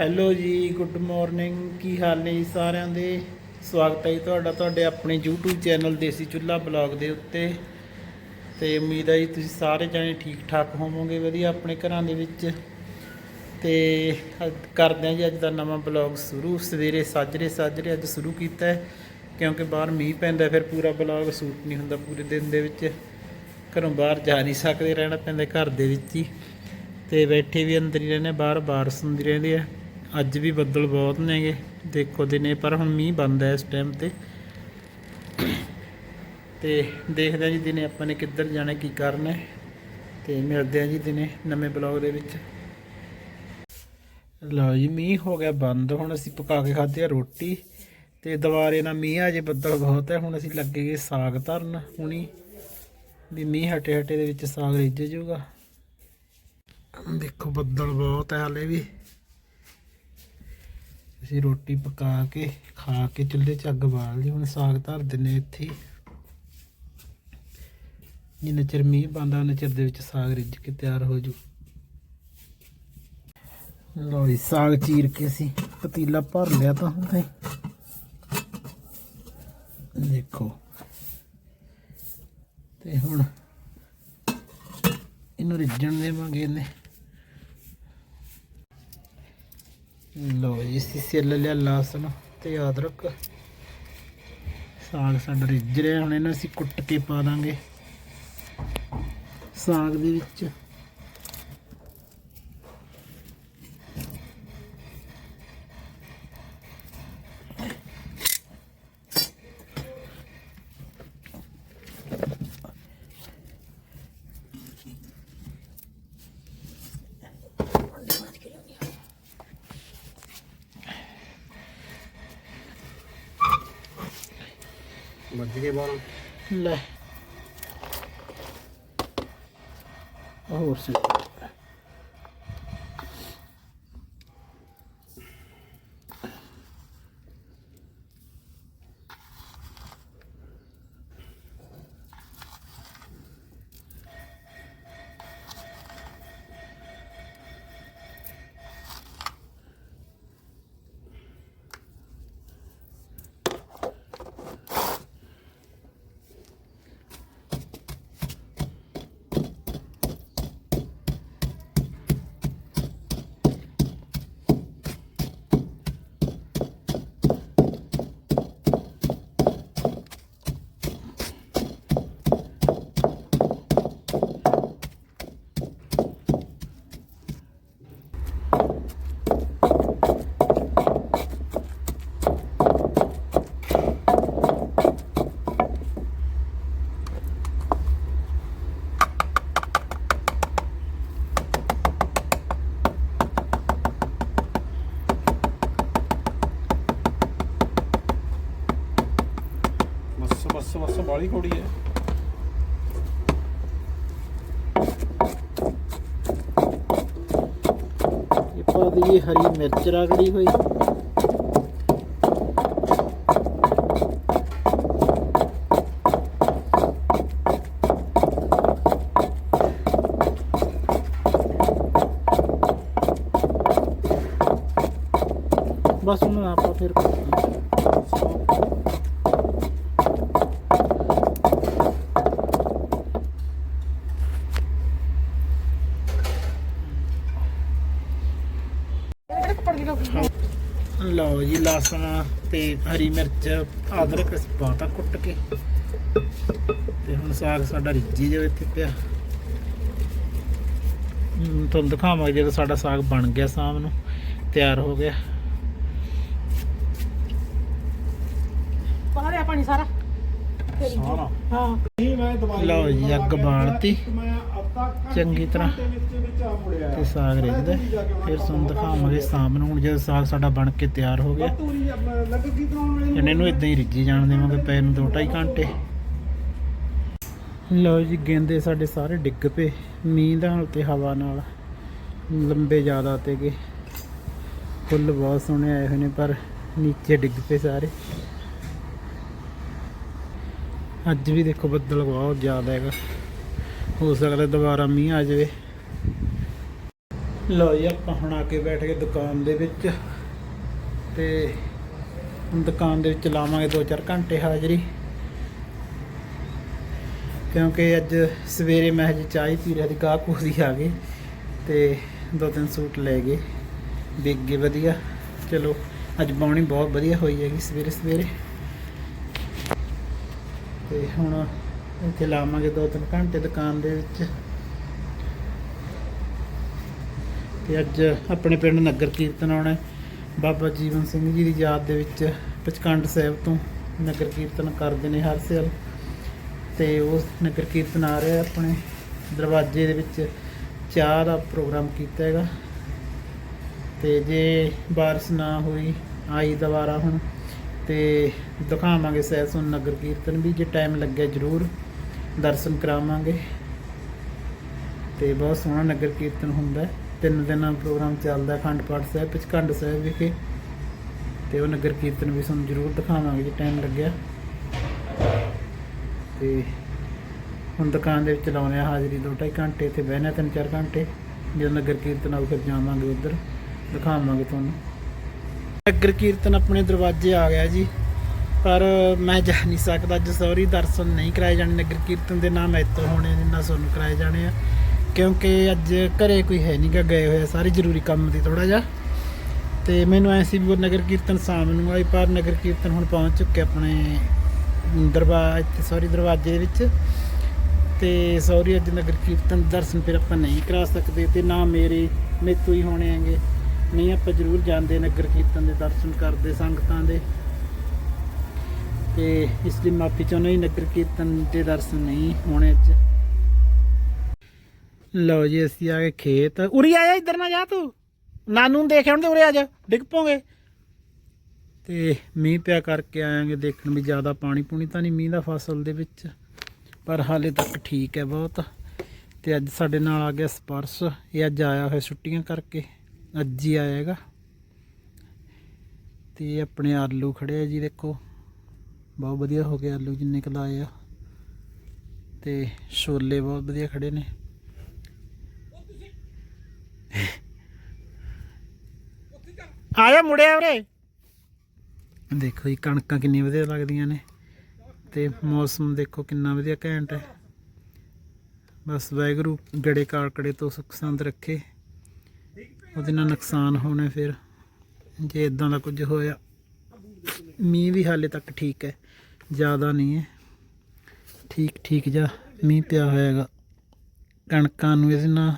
Hello ਜੀ good morning ਕੀ ਹਾਲ ਨੇ ਜੀ ਸਾਰਿਆਂ ਦੇ? ਸਵਾਗਤ ਹੈ ਜੀ ਤੁਹਾਡਾ, ਤੁਹਾਡੇ ਆਪਣੇ YouTube ਚੈਨਲ ਦੇਸੀ ਚੁੱਲ੍ਹਾ ਬਲੌਗ ਦੇ ਉੱਤੇ। ਤੇ ਉਮੀਦ ਹੈ ਜੀ ਤੁਸੀਂ ਸਾਰੇ ਜਾਣੇ ਠੀਕ ਠਾਕ ਹੋਵੋਗੇ, ਵਧੀਆ ਆਪਣੇ ਘਰਾਂ ਦੇ ਵਿੱਚ। ਤੇ ਅੱਜ ਕਰਦੇ ਹਾਂ ਜੀ ਅੱਜ ਦਾ ਨਵਾਂ ਬਲੌਗ ਸ਼ੁਰੂ। ਸਵੇਰੇ ਸਾਜਰੇ ਸਾਜਰੇ ਅੱਜ ਸ਼ੁਰੂ ਕੀਤਾ ਹੈ, ਕਿਉਂਕਿ ਬਾਹਰ ਮੀਂਹ ਪੈਂਦਾ ਫਿਰ ਪੂਰਾ ਬਲੌਗ ਸ਼ੂਟ ਨਹੀਂ ਹੁੰਦਾ ਪੂਰੇ ਦਿਨ ਦੇ ਵਿੱਚ। ਘਰੋਂ ਬਾਹਰ ਜਾ ਨਹੀਂ ਸਕਦੇ, ਰਹਿਣਾ ਪੈਂਦਾ ਘਰ ਦੇ ਵਿੱਚ ਹੀ। ਤੇ ਬੈਠੇ ਵੀ ਅੰਦਰ ਹੀ ਰਹਿੰਦੇ ਬਾਹਰ ਬਾਰਿਸ਼ ਹੁੰਦੀ ਰਹਿੰਦੀ ਹੈ। ਅੱਜ ਵੀ ਬੱਦਲ ਬਹੁਤ ਨੇਗੇ। ਦੇਖੋ ਦਿਨੇ ਪਰ ਹੁਣ ਮੀਂਹ ਬੰਦ ਹੈ ਇਸ ਟਾਈਮ ਤੇ। ਤੇ ਦੇਖਦੇ ਹਾਂ ਜੀ ਦਿਨੇ ਆਪਾਂ ਨੇ ਕਿੱਧਰ ਜਾਣਾ, ਕੀ ਕਰਨਾ ਤੇ ਮਿਲਦੇ ਹਾਂ ਜੀ ਦਿਨੇ ਨਵੇਂ ਬਲੌਗ ਦੇ ਵਿੱਚ। ਲਓ ਜੀ, ਮੀਂਹ ਹੋ ਗਿਆ ਬੰਦ। ਹੁਣ ਅਸੀਂ ਪਕਾ ਕੇ ਖਾਧੀ ਆ ਰੋਟੀ ਤੇ ਦੁਬਾਰੇ ਨਾ ਮੀਂਹ ਆ ਜੇ, ਬੱਦਲ ਬਹੁਤ ਹੈ। ਹੁਣ ਅਸੀਂ ਲੱਗੇ ਗਏ ਸਾਗ ਧਰਨ ਹੁਣੀ। ਵੀ ਮੀਂਹ ਹਟੇ ਹਟੇ ਦੇ ਵਿੱਚ ਸਾਗ ਰਿੱਝ ਜਾਊਗਾ। ਦੇਖੋ ਬੱਦਲ ਬਹੁਤ ਹੈ ਹਲੇ ਵੀ। ਅਸੀਂ ਰੋਟੀ ਪਕਾ ਕੇ, ਖਾ ਕੇ ਚੁੱਲ੍ਹੇ 'ਚ ਅੱਗ ਬਾਲ ਲਈ। ਹੁਣ ਸਾਗ ਧਰ ਦਿੰਨੇ ਇੱਥੇ। ਜਿੰਨਾ ਚਿਰ ਮੀਂਹ ਪਾਉਂਦਾ ਉਹਨਾਂ ਚਿਰ ਦੇ ਵਿੱਚ ਸਾਗ ਰਿੱਝ ਕੇ ਤਿਆਰ ਹੋ ਜੂ। ਲੋ ਜੀ, ਸਾਗ ਚੀਰ ਕੇ ਅਸੀਂ ਪਤੀਲਾ ਭਰ ਲਿਆ ਤਾਂ ਹੁਣ ਦੇਖੋ। ਤੇ ਹੁਣ ਇਹਨੂੰ ਰਿੱਝਣ ਦੇਵਾਂਗੇ ਇਹਨੇ। ਲੋ ਜੀ ਅਸੀਂ ਸਿੱਲ ਲਿਆ ਲਸਣ ਤੇ ਅਦਰਕ ਸਾਗ ਸਾਡਾ ਰਿੱਝ ਰਿਹਾ, ਹੁਣ ਇਹਨੂੰ ਅਸੀਂ ਕੁੱਟ ਕੇ ਪਾ ਦਾਂਗੇ। ਸਾਗ ਦੇ ਵਿੱਚ ਵੱਜ ਕੇ ਬਾਹਰ। ਲੈ। ਹੋਰ ਸੀ ਬਸ ਬਸ ਬਸ ਬਾਲੀ ਕੋੜੀ ਹੈ ਇਹ ਪਾ ਦਈਏ ਹਰੀ ਮਿਰਚ ਰਗੜੀ ਹੋਈ ਬਸ ਹੁਣ ਆਪਾਂ ਫਿਰ ਲਓ ਜੀ ਲਸਣ ਤੇ ਹਰੀ ਮਿਰਚ ਅਦਰਕ ਪਾਤਾ ਕੁੱਟ ਕੇ। ਤੇ ਹੁਣ ਸਾਗ ਸਾਡਾ ਰਿੱਝੀ ਜਾਵੇ ਇੱਥੇ ਪਿਆ। ਤੁਹਾਨੂੰ ਦਿਖਾਵਾਂਗੇ ਜਦੋਂ ਸਾਡਾ ਸਾਗ ਬਣ ਗਿਆ ਸ਼ਾਮ ਨੂੰ ਤਿਆਰ ਹੋ ਗਿਆ। ਪਾਣੀ ਸਾਰਾ? ਸਾਰਾ? ਹਾਂ। ਨਹੀਂ ਮੈਂ ਦਵਾਈ ਲਓ ਜੀ, ਅੱਗ ਬਾਲਤੀ। ਚੰਗੀ ਤਰ੍ਹਾਂ। ਵਿੱਚ ਤੇ ਸਾਗ ਰਿੱਝਦਾ ਫਿਰ ਤੁਹਾਨੂੰ ਦਿਖਾਵਾਂਗੇ ਸ਼ਾਮ ਨੂੰ ਹੁਣ ਜਦੋਂ ਸਾਗ ਸਾਡਾ ਬਣ ਕੇ ਤਿਆਰ ਹੋ ਗਿਆ ਤੂਰੀ ਜਣੇ ਨੂੰ ਇਦਾਂ ਹੀ ਰਿੱਝੀ ਜਾਣ ਦੇਵਾਂਗੇ ਪੈ ਨੂੰ 2.5 ਘੰਟੇ। ਲਓ ਜੀ, ਗੇਂਦੇ ਸਾਡੇ ਸਾਰੇ ਡਿੱਗ ਪਏ, ਮੀਂਹ ਦਾ ਨਾਲ ਤੇ ਹਵਾ ਨਾਲ ਲੰਬੇ ਜ਼ਿਆਦਾ ਤੇ ਗਏ। ਫੁੱਲ ਬਹੁਤ ਸੋਹਣੇ ਆਏ ਹੋਏ ਨੇ, ਪਰ ਨੀਚੇ ਡਿੱਗ ਪਏ ਸਾਰੇ। ਅੱਜ ਵੀ ਦੇਖੋ ਬੱਦਲ ਬਹੁਤ ਜ਼ਿਆਦਾ ਹੈਗਾ। ਹੋ ਸਕਦਾ ਦੁਬਾਰਾ ਮੀਂਹ ਆ ਜਾਵੇ। ਲਓ ਜੀ, ਆਪਾਂ ਹੁਣ ਆ ਕੇ ਬੈਠ ਗਏ ਦੁਕਾਨ ਦੇ ਵਿੱਚ। ਤੇ ਦੁਕਾਨ ਦੇ ਵਿੱਚ ਲਾਵਾਂਗੇ 2-4 ਘੰਟੇ ਹਾਜ਼ਰੀ। ਕਿਉਂਕਿ ਅੱਜ ਸਵੇਰੇ ਮੈਂ ਹਜੇ ਚਾਹ ਹੀ ਪੀ ਰਿਹਾ ਸੀ, ਗਾਹਕ ਉਹਦੀ ਆ ਗਏ ਤੇ ਦੋ ਤਿੰਨ ਸੂਟ ਲੈ ਗਏ। ਵਿਕ ਗਏ ਵਧੀਆ। ਚਲੋ, ਅੱਜ ਬਾਉਣੀ ਬਹੁਤ ਵਧੀਆ ਹੋਈ ਹੈਗੀ ਸਵੇਰੇ ਸਵੇਰੇ ਤੇ ਹੁਣ ਇੱਥੇ ਲਾਵਾਂਗੇ ਦੋ ਤਿੰਨ ਘੰਟੇ ਦੁਕਾਨ ਦੇ ਵਿੱਚ। ਤੇ ਅੱਜ ਆਪਣੇ ਪਿੰਡ ਨਗਰ ਕੀਰਤਨ ਆਉਣਾ ਬਾਬਾ ਜੀਵਨ ਸਿੰਘ ਜੀ ਦੀ ਯਾਦ ਦੇ ਵਿੱਚ ਪਚਕੰਡ ਸਾਹਿਬ ਤੋਂ ਨਗਰ ਕੀਰਤਨ ਕਰਦੇ ਨੇ ਹਰ ਸਾਲ। ਤੇ ਉਹ ਨਗਰ ਕੀਰਤਨ ਆ ਰਿਹਾ ਆਪਣੇ ਦਰਵਾਜ਼ੇ ਦੇ ਵਿੱਚ। ਚਾਹ ਦਾ ਪ੍ਰੋਗਰਾਮ ਕੀਤਾ ਹੈਗਾ। ਤੇ ਜੇ ਬਾਰਿਸ਼ ਨਾ ਹੋਈ, ਆਈ ਦੁਬਾਰਾ ਹੁਣ। ਤੇ ਦਿਖਾਵਾਂਗੇ ਸੈਸਨ ਨਗਰ ਕੀਰਤਨ ਵੀ, ਜੇ ਟਾਈਮ ਲੱਗਿਆ ਜ਼ਰੂਰ। ਦਰਸ਼ਨ ਕਰਾਵਾਂਗੇ। ਤੇ ਬਹੁਤ ਸੋਹਣਾ ਨਗਰ ਕੀਰਤਨ ਹੁੰਦਾ ਹੈ। ਤਿੰਨ ਦਿਨਾਂ ਪ੍ਰੋਗਰਾਮ ਚੱਲਦਾ ਹੈ ਅਖੰਡ ਪਾਠ ਸਾਹਿਬ ਵਿੱਚ ਖੰਡ ਸਾਹਿਬ ਵਿਖੇ। ਤੇ ਉਹ ਨਗਰ ਕੀਰਤਨ ਵੀ ਤੁਹਾਨੂੰ ਜ਼ਰੂਰ ਦਿਖਾਵਾਂਗੇ, ਜੇ ਟਾਈਮ ਲੱਗਿਆ। ਤੇ ਹੁਣ ਦੁਕਾਨ ਦੇ ਵਿੱਚ ਲਾਉਣੇ ਆ ਹਾਜ਼ਰੀ ਦੋ ਢਾਈ ਘੰਟੇ, ਇੱਥੇ ਬਹਿਣਾ ਤਿੰਨ ਚਾਰ ਘੰਟੇ। ਜਦੋਂ ਨਗਰ ਕੀਰਤਨ ਆਊ ਫਿਰ ਜਾਵਾਂਗੇ ਉੱਧਰ, ਦਿਖਾਵਾਂਗੇ ਤੁਹਾਨੂੰ। ਨਗਰ ਕੀਰਤਨ ਆਪਣੇ ਦਰਵਾਜ਼ੇ ਆ ਗਿਆ ਜੀ। ਪਰ ਮੈਂ ਜਾ ਨਹੀਂ ਸਕਦਾ, ਅੱਜ ਸੌਰੀ, ਦਰਸ਼ਨ ਨਹੀਂ ਕਰਾਏ ਜਾਣੇ, ਨਗਰ ਕੀਰਤਨ ਦੇ ਨਾਮ ਇੱਥੋਂ ਹੋਣੇ, ਨੇ ਨਾ ਤੁਹਾਨੂੰ ਕਰਾਏ ਜਾਣੇ ਆ। ਕਿਉਂਕਿ ਅੱਜ ਘਰੇ ਕੋਈ ਹੈ ਨਹੀਂਗਾ ਗਏ ਹੋਏ ਆ, ਸਾਰੇ ਜ਼ਰੂਰੀ ਕੰਮ ਦੀ ਥੋੜਾ ਜਿਹਾ। ਤੇ ਮੈਨੂੰ ਐ ਸੀ ਵੀ ਨਗਰ ਕੀਰਤਨ ਸ਼ਾਮ ਨੂੰ ਆਈ ਪਰ ਨਗਰ ਕੀਰਤਨ ਹੁਣ ਪਹੁੰਚ ਚੁੱਕੇ ਆਪਣੇ ਦਰਬਾਰ ਇੱਥੇ ਸੌਰੀ, ਦਰਵਾਜ਼ੇ ਦੇ ਵਿੱਚ। ਤੇ ਸੌਰੀ, ਅੱਜ ਨਗਰ ਕੀਰਤਨ ਦਰਸ਼ਨ ਫਿਰ ਆਪਾਂ ਨਹੀਂ ਕਰਾ ਸਕਦੇ ਤੇ ਨਾ ਮੇਰੇ ਮੇਤੋਂ ਹੀ ਹੋਣੇ ਹੈਗੇ। ਨਹੀਂ, ਆਪਾਂ ਜ਼ਰੂਰ ਜਾਂਦੇ ਨਗਰ ਕੀਰਤਨ ਦੇ ਦਰਸ਼ਨ ਕਰਦੇ, ਸੰਗਤਾਂ ਦੇ। ਤੇ ਇਸ ਲਈ ਮਾਫੀ ਚਾਹੁੰਦਾ ਜੀ, ਨਗਰ ਕੀਰਤਨ ਦੇ ਦਰਸ਼ਨ ਨਹੀਂ ਹੋਣੇ ਅੱਜ। ਲਓ ਜੀ, ਅਸੀਂ ਆ ਗਏ ਖੇਤ। ਉਰੀ ਆ ਜਾ ਇੱਧਰ ਨਾ ਜਾ ਤੂੰ। ਨਾਨੂ ਨੂੰ ਦੇਖਿਆ ਹੁਣ ਤੇ ਉਰੇ ਆ ਜਾ, ਡਿੱਗ ਪੋਗੇ ਤੇ ਮੀਂਹ ਪਿਆ ਕਰਕੇ ਆਵਾਂਗੇ ਦੇਖਣ ਵੀ ਜ਼ਿਆਦਾ ਪਾਣੀ ਪੂਣੀ ਤਾਂ ਨਹੀਂ ਮੀਂਹ ਦਾ ਫਸਲ ਦੇ ਵਿੱਚ। ਪਰ ਹਾਲੇ ਤੱਕ ਠੀਕ ਹੈ ਬਹੁਤ। ਤੇ ਅੱਜ ਸਾਡੇ ਨਾਲ ਆ ਗਿਆ ਸਪਰਸ਼। ਇਹ ਅੱਜ ਆਇਆ ਹੋਇਆ ਛੁੱਟੀਆਂ ਕਰਕੇ। ਅੱਜ ਹੀ ਆਇਆ ਹੈਗਾ। ਤੇ ਆਪਣੇ ਆਲੂ ਖੜੇ ਆ ਜੀ, ਦੇਖੋ। ਬਹੁਤ ਵਧੀਆ ਹੋ ਗਏ ਆਲੂ ਜਿੰਨੇ ਕੁ ਲਾਏ ਆ। ਤੇ ਛੋਲੇ ਬਹੁਤ ਵਧੀਆ ਖੜੇ ਨੇ। ਆਇਆ ਮੁੜਿਆ ਉਰੇ ਦੇਖੋ ਜੀ ਕਣਕਾਂ ਕਿੰਨੀਆਂ ਵਧੀਆ ਲੱਗਦੀਆਂ ਨੇ। ਤੇ ਮੌਸਮ ਦੇਖੋ ਕਿੰਨਾ ਵਧੀਆ ਘੈਂਟ ਹੈ। ਬਸ ਵਾਹਿਗੁਰੂ ਗੜੇ ਕਾਕੜੇ ਤੋਂ ਸੁੱਖ ਸੰਦ ਰੱਖੇ। ਉਹਦੇ ਨਾਲ ਨੁਕਸਾਨ ਹੋਣੇ ਫਿਰ। ਜੇ ਇਦਾਂ ਦਾ ਕੁਝ ਹੋਇਆ ਮੀਂਹ ਵੀ ਹਾਲੇ ਤੱਕ ਠੀਕ ਹੈ। ਜ਼ਿਆਦਾ ਨਹੀਂ ਹੈ। ਠੀਕ ਠੀਕ ਜਾ ਮੀਂਹ ਪਿਆ ਹੋਇਆ ਹੈਗਾ ਕਣਕਾਂ ਨੂੰ ਇਹਦੇ ਨਾਲ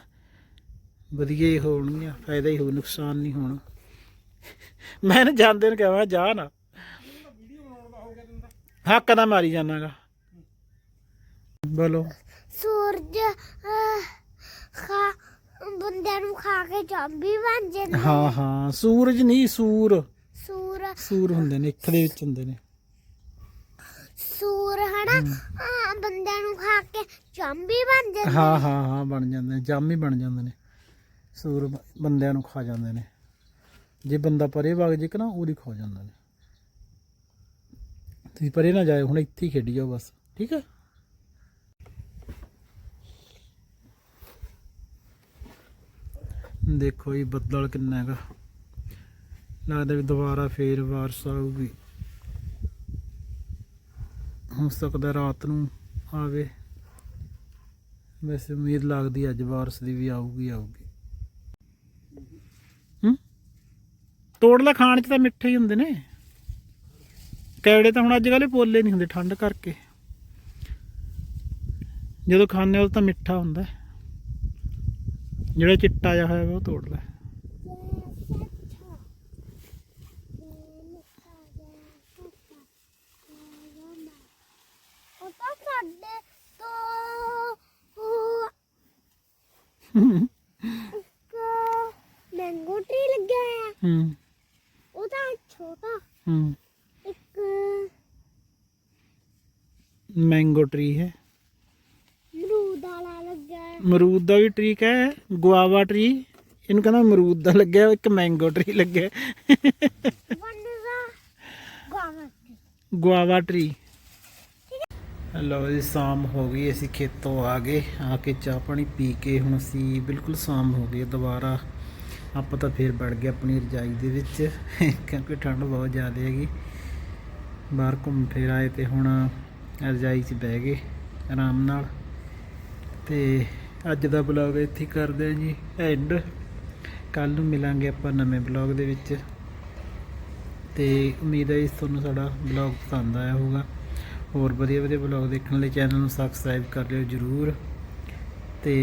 ਵਧੀਆ ਹੀ ਹੋਣਗੀਆਂ ਫਾਇਦਾ ਹੀ ਹੋ ਨੁਕਸਾਨ ਨਹੀਂ ਹੋਣਾ। ਮੈਂ ਨਾ ਜਾਂਦੇ ਨੂੰ ਕਹਾਂ ਜਾ ਨਾ। ਹੱਕ ਦਾ ਮਾਰੀ ਜਾਣਾਗਾ। ਬੋਲੋ। ਸੂਰਜ ਖਾ ਬੰਦਿਆਂ ਨੂੰ ਖਾ ਕੇ ਜ਼ੋਂਬੀ ਬਣ ਜਾਂਦੇ ਹਾਂ ਹਾਂ। ਸੂਰਜ ਨਹੀਂ ਸੂਰ। ਸੂਰ। ਸੂਰ ਹੁੰਦੇ ਨੇ ਅੱਖ ਦੇ ਵਿੱਚ ਹੁੰਦੇ ਨੇ। ਸੂਰ ਹਨਾ? ਹਾਂ, ਬੰਦਿਆਂ ਨੂੰ ਖਾ ਕੇ ਜ਼ੋਂਬੀ ਬਣ ਜਾਂਦੇ ਹਾਂ ਹਾਂ ਹਾਂ ਬਣ ਜਾਂਦੇ ਨੇ ਜਾਮੀ ਬਣ ਜਾਂਦੇ ਨੇ। ਸੂਰ ਬੰਦਿਆਂ ਨੂੰ ਖਾ ਜਾਂਦੇ ਨੇ। ਜੇ ਬੰਦਾ ਪਰੇ ਵਗ ਜੇ ਕਿ ਨਾ ਉਹਦੀ ਖਾ ਜਾਂਦੇ ਨੇ। ਤੁਸੀਂ ਪਰੇ ਨਾ ਜਾਇਓ ਹੁਣ ਇੱਥੇ ਹੀ ਖੇਡੀ ਜਾਓ ਬਸ ਠੀਕ ਹੈ? ਦੇਖੋ ਇਹ ਬੱਦਲ ਕਿੰਨਾ ਹੈਗਾ। ਲੱਗਦਾ ਵੀ ਦੁਬਾਰਾ ਫੇਰ ਬਾਰਿਸ਼ ਆਊਗੀ। ਹੋ ਸਕਦਾ ਰਾਤ ਨੂੰ ਆਵੇ। ਵੈਸੇ ਉਮੀਦ ਲੱਗਦੀ ਅੱਜ ਬਾਰਿਸ਼ ਦੀ ਵੀ ਆਊਗੀ ਆਊਗੀ। ਹੂੰ? ਤੋੜਲਾ ਖਾਣ ਚ ਤਾਂ ਮਿੱਠੇ ਹੀ ਹੁੰਦੇ ਨੇ। ਕੈੜੇ ਤਾਂ ਹੁਣ ਅੱਜ ਕੱਲ੍ਹ ਪੋਲੇ ਨਹੀਂ ਹੁੰਦੇ, ਠੰਡ ਕਰਕੇ। ਜਦੋਂ ਖਾਂਦੇ ਉਹ ਤਾਂ ਮਿੱਠਾ ਹੁੰਦਾ। ਜਿਹੜਾ ਚਿੱਟਾ ਜਿਹਾ ਹੋਇਆ ਉਹ ਤੋੜ ਲੈ ਉਹ ਤਾਂ ਸਾਡੇ ਤੋਂ ਉਹ ਇੱਕ ਮੈਂਗੋ ਟਰੀ ਲੱਗਿਆ ਹੈ ਹੂੰ। ਉਹ ਤਾਂ ਛੋਟਾ। ਹੂੰ। ਇੱਕ ਮੈਂਗੋ ਟਰੀ ਹੈ। ਅਮਰੂਦ ਵਾਲਾ ਲੱਗਿਆ ਹੈ ਅਮਰੂਦ ਦਾ ਵੀ ਟਰੀ ਹੈ ਗੁਆਵਾ ਟਰੀ ਇਹਨੂੰ ਕਹਿੰਦਾ ਅਮਰੂਦ ਦਾ ਲੱਗਿਆ ਇੱਕ ਮੈਂਗੋ ਟਰੀ ਲੱਗਿਆ। ਵਨ ਦਾ ਗਾਵਾ ਗੁਆਵਾ ਟਰੀ ਲਓ ਜੀ, ਸ਼ਾਮ ਹੋ ਗਈ, ਅਸੀਂ ਖੇਤੋਂ ਆ ਗਏ, ਆ ਕੇ ਚਾਹ ਪਾਣੀ ਪੀ ਕੇ ਹੁਣ ਅਸੀਂ ਬਿਲਕੁਲ ਸ਼ਾਮ ਹੋ ਗਈ ਦੁਬਾਰਾ ਆਪਾਂ ਤਾਂ ਫੇਰ ਵੜ ਗਏ ਆਪਣੀ ਰਜਾਈ ਦੇ ਵਿੱਚ, ਕਿਉਂਕਿ ਠੰਡ ਬਹੁਤ ਜ਼ਿਆਦਾ ਹੈਗੀ। ਬਾਹਰ ਘੁੰਮ ਫਿਰ ਆਏ ਤੇ ਹੁਣ ਰਜਾਈ 'ਚ ਬਹਿ ਗਏ ਆਰਾਮ ਨਾਲ। ਤੇ ਅੱਜ ਦਾ ਬਲੌਗ ਇੱਥੇ ਕਰਦੇ ਹਾਂ ਜੀ ਐਂਡ ਕੱਲ ਨੂੰ ਮਿਲਾਂਗੇ ਆਪਾਂ ਨਵੇਂ ਬਲੌਗ ਦੇ ਵਿੱਚ। ਤੇ ਉਮੀਦ ਹੈ ਇਸ ਤੁਹਾਨੂੰ ਸਾਡਾ ਬਲੌਗ ਪਸੰਦ ਆਇਆ ਹੋਊਗਾ। ਹੋਰ ਵਧੀਆ ਵਧੀਆ ਬਲੌਗ ਦੇਖਣ ਲਈ ਚੈਨਲ ਨੂੰ ਸਬਸਕ੍ਰਾਈਬ ਕਰ ਲਿਓ ਜਰੂਰ ਤੇ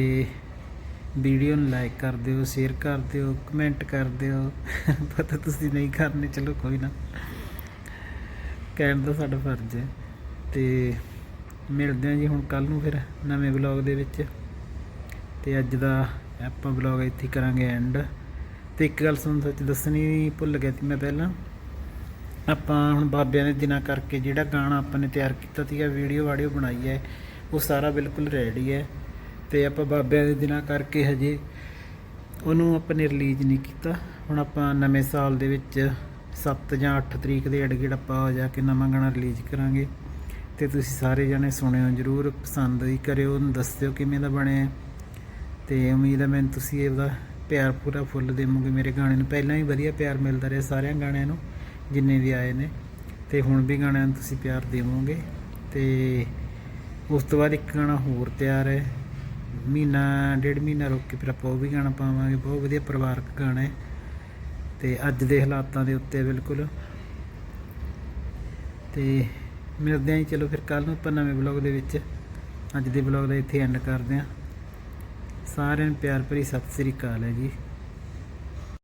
ਵੀਡੀਓ ਨੂੰ ਲਾਈਕ ਕਰ ਦਿਓ ਸ਼ੇਅਰ ਕਰ ਦਿਓ ਕਮੈਂਟ ਕਰ ਦਿਓ। ਪਤਾ ਤੁਸੀਂ ਨਹੀਂ ਕਰਨੇ, ਚਲੋ ਕੋਈ ਨਾ। ਕਹਿਣ ਦਾ ਸਾਡਾ ਫਰਜ਼ ਹੈ। ਤੇ ਮਿਲਦੇ ਹਾਂ ਜੀ ਹੁਣ ਕੱਲ ਨੂੰ ਫਿਰ ਨਵੇਂ ਬਲੌਗ ਦੇ ਵਿੱਚ। ਤੇ ਅੱਜ ਦਾ ਆਪਾਂ ਬਲੌਗ ਇੱਥੇ ਕਰਾਂਗੇ ਐਂਡ ਤੇ ਇੱਕ ਗੱਲ ਤੁਹਾਨੂੰ ਸੱਚ ਦੱਸਣੀ ਭੁੱਲ ਗਿਆ ਸੀ ਮੈਂ ਪਹਿਲਾਂ। ਆਪਾਂ ਹੁਣ ਬਾਬਿਆਂ ਦੇ ਦਿਨਾਂ ਕਰਕੇ ਜਿਹੜਾ ਗਾਣਾ ਆਪਾਂ ਨੇ ਤਿਆਰ ਕੀਤਾ ਸੀਗਾ ਵੀਡੀਓ ਵਾਡੀਓ ਬਣਾਈ ਹੈ, ਉਹ ਸਾਰਾ ਬਿਲਕੁਲ ਰੈਡੀ ਹੈ ਤੇ ਆਪਾਂ ਬਾਬਿਆਂ ਦੇ ਦਿਨਾਂ ਕਰਕੇ ਹਜੇ ਉਹਨੂੰ ਆਪਾਂ ਨੇ ਰਿਲੀਜ਼ ਨਹੀਂ ਕੀਤਾ। ਹੁਣ ਆਪਾਂ ਨਵੇਂ ਸਾਲ ਦੇ ਵਿੱਚ 7 ਜਾਂ 8 ਤਰੀਕ ਦੇ ਅੜਗੜ ਆਪਾਂ ਜਾ ਕੇ ਨਵਾਂ ਗਾਣਾ ਰਿਲੀਜ਼ ਕਰਾਂਗੇ। ਤੇ ਤੁਸੀਂ ਸਾਰੇ ਜਣੇ ਸੁਣਿਓ ਜਰੂਰ, ਪਸੰਦ ਹੀ ਕਰਿਓ ਉਹਨੂੰ ਦੱਸਿਓ ਕਿਵੇਂ ਦਾ ਬਣਿਆ। ਹੈ। ਤੇ ਉਮੀਦ ਹੈ ਮੈਨੂੰ ਤੁਸੀਂ ਇਹਦਾ ਪਿਆਰ ਪੂਰਾ ਫੁੱਲ ਦੇਵੋਗੇ। ਮੇਰੇ ਗਾਣੇ ਨੂੰ ਪਹਿਲਾਂ ਹੀ ਵਧੀਆ ਪਿਆਰ ਮਿਲਦਾ ਰਿਹਾ ਸਾਰਿਆਂ ਗਾਣਿਆਂ ਨੂੰ। ਜਿੰਨੇ ਵੀ ਆਏ ਨੇ। ਤੇ ਹੁਣ ਵੀ ਗਾਣਿਆਂ ਨੂੰ ਤੁਸੀਂ ਪਿਆਰ ਦੇਵੋਗੇ। ਤੇ ਉਸ ਤੋਂ ਬਾਅਦ ਇੱਕ ਗਾਣਾ ਹੋਰ ਤਿਆਰ ਹੈ। ਮਹੀਨਾ ਡੇਢ ਮਹੀਨਾ ਰੁਕ ਕੇ ਫਿਰ ਆਪਾਂ ਉਹ ਵੀ ਗਾਣਾ ਪਾਵਾਂਗੇ। ਬਹੁਤ ਵਧੀਆ ਪਰਿਵਾਰਕ ਗਾਣਾ ਹੈ। ਤੇ ਅੱਜ ਦੇ ਹਾਲਾਤਾਂ ਦੇ ਉੱਤੇ ਬਿਲਕੁਲ। ਤੇ ਮਿਲਦੇ ਆਂ ਜੀ, ਚਲੋ ਫਿਰ ਕੱਲ ਨੂੰ ਆਪਾਂ ਨਵੇਂ ਬਲੌਗ ਦੇ ਵਿੱਚ। ਅੱਜ ਦੇ ਬਲੌਗ ਦਾ ਇੱਥੇ ਐਂਡ ਕਰਦੇ ਆਂ ਸਾਰਿਆਂ ਨੂੰ ਪਿਆਰ ਭਰੀ ਸਤਿ ਸ੍ਰੀ ਅਕਾਲ ਹੈ ਜੀ।